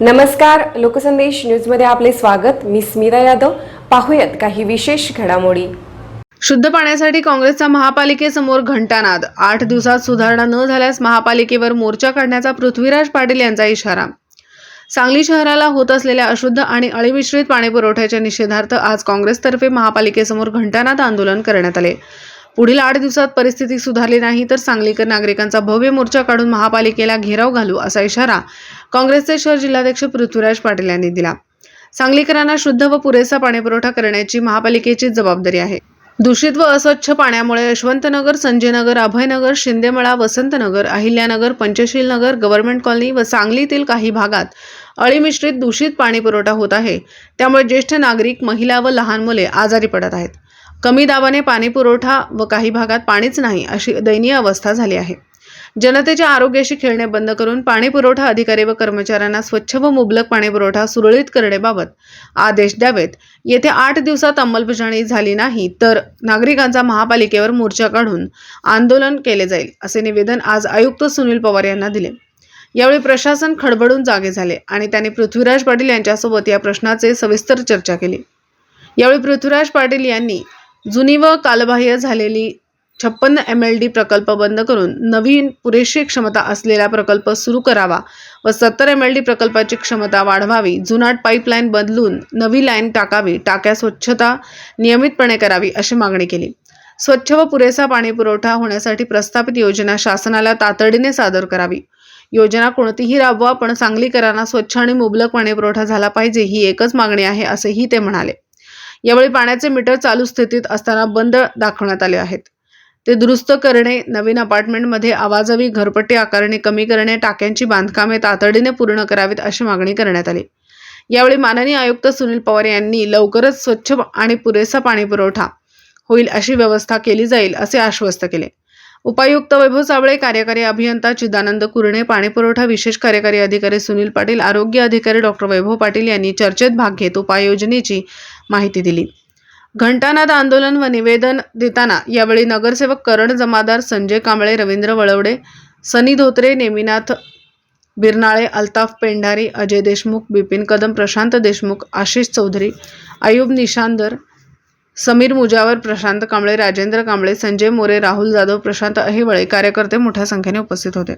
नमस्कार लोकसंदेश न्यूजमध्ये आपले स्वागत. मी स्मिता यादव. पाहूयात काही विशेष घडामोडी. शुद्ध पाण्यासाठी काँग्रेसचा महापालिकेसमोर घंटानाद. आठ दिवसात सुधारणा न झाल्यास महापालिकेवर मोर्चा काढण्याचा पृथ्वीराज पाटील यांचा इशारा. सांगली शहराला होत असलेल्या अशुद्ध आणि अळीमिश्रित पाणीपुरवठ्याच्या निषेधार्थ आज काँग्रेसतर्फे महापालिकेसमोर घंटानाद आंदोलन करण्यात आले. पुढील आठ दिवसात परिस्थिती सुधारली नाही तर सांगलीकर नागरिकांचा भव्य मोर्चा काढून महापालिकेला घेराव घालू असा इशारा काँग्रेसचे शहर जिल्हाध्यक्ष पृथ्वीराज पाटील यांनी दिला. सांगलीकरांना शुद्ध व पुरेसा पाणीपुरवठा करण्याची महापालिकेची जबाबदारी आहे. दूषित व अस्वच्छ पाण्यामुळे यशवंतनगर संजयनगर अभयनगर शिंदेमळा वसंतनगर अहिल्यानगर पंचशीलनगर गव्हर्नमेंट कॉलनी व सांगलीतील काही भागात अळीमिश्रित दूषित पाणीपुरवठा होत आहे. त्यामुळे ज्येष्ठ नागरिक महिला व लहान मुले आजारी पडत आहेत. कमी दाबाने पाणी पुरवठा व काही भागात पाणीच नाही अशी दयनीय अवस्था झाली आहे. जनतेच्या आरोग्याशी खेळणे बंद करून पाणी पुरवठा अधिकारी व कर्मचाऱ्यांना स्वच्छ व मुबलक पाणी पुरवठा सुरळीत करण्याबाबत आदेश द्यावेत. येत्या आठ दिवसात अंमलबजावणी झाली नाही तर नागरिकांचा महापालिकेवर मोर्चा काढून आंदोलन केले जाईल असे निवेदन आज आयुक्त सुनील पवार यांना दिले. यावेळी प्रशासन खडबडून जागे झाले आणि त्यांनी पृथ्वीराज पाटील यांच्यासोबत या प्रश्नाचे सविस्तर चर्चा केली. यावेळी पृथ्वीराज पाटील यांनी जुनी व कालबाह्य झालेली छप्पन्न एम एल डी प्रकल्प बंद करून नवीन पुरेशी क्षमता असलेला प्रकल्प सुरू करावा व सत्तर एम एल डी प्रकल्पाची क्षमता वाढवावी जुनाट पाईपलाईन बदलून नवी लाईन टाकावी टाक्या स्वच्छता नियमितपणे करावी अशी मागणी केली. स्वच्छ व पुरेसा पाणी पुरवठा होण्यासाठी प्रस्थापित योजना शासनाला तातडीने सादर करावी. योजना कोणतीही राबवा पण सांगलीकरांना स्वच्छ आणि मुबलक पाणीपुरवठा झाला पाहिजे ही एकच मागणी आहे असेही ते म्हणाले. यावेळी पाण्याचे मीटर चालू स्थितीत असताना बंद दाखवण्यात आले आहेत. ते दुरुस्त करणे नवीन अपार्टमेंटमध्ये आवाजावी घरपट्टी आकारणी कमी करणे टाक्यांची बांधकामे तातडीने पूर्ण करावीत अशी मागणी करण्यात आली. यावेळी माननीय आयुक्त सुनील पवार यांनी लवकरच स्वच्छ आणि पुरेसा पाणीपुरवठा होईल अशी व्यवस्था केली जाईल असे आश्वस्त केले. उपायुक्त वैभव साबळे कार्यकारी अभियंता चिदानंद कुरणे पाणीपुरवठा विशेष कार्यकारी अधिकारी सुनील पाटील आरोग्य अधिकारी डॉक्टर वैभव पाटील यांनी चर्चेत भाग घेत उपाययोजनेची माहिती दिली. घंटानाद आंदोलन व निवेदन देताना यावेळी नगरसेवक करण जमादार संजय कांबळे रवींद्र वळवडे सनी धोत्रे नेमिनाथ बिरनाळे अल्ताफ पेंढारी अजय देशमुख बिपिन कदम प्रशांत देशमुख आशिष चौधरी अयूब निशांदर समीर मुजावर प्रशांत कांबळे राजेंद्र कांबळे संजय मोरे राहुल जाधव प्रशांत अहिवळे कार्यकर्ते मोठ्या संख्येने उपस्थित होते.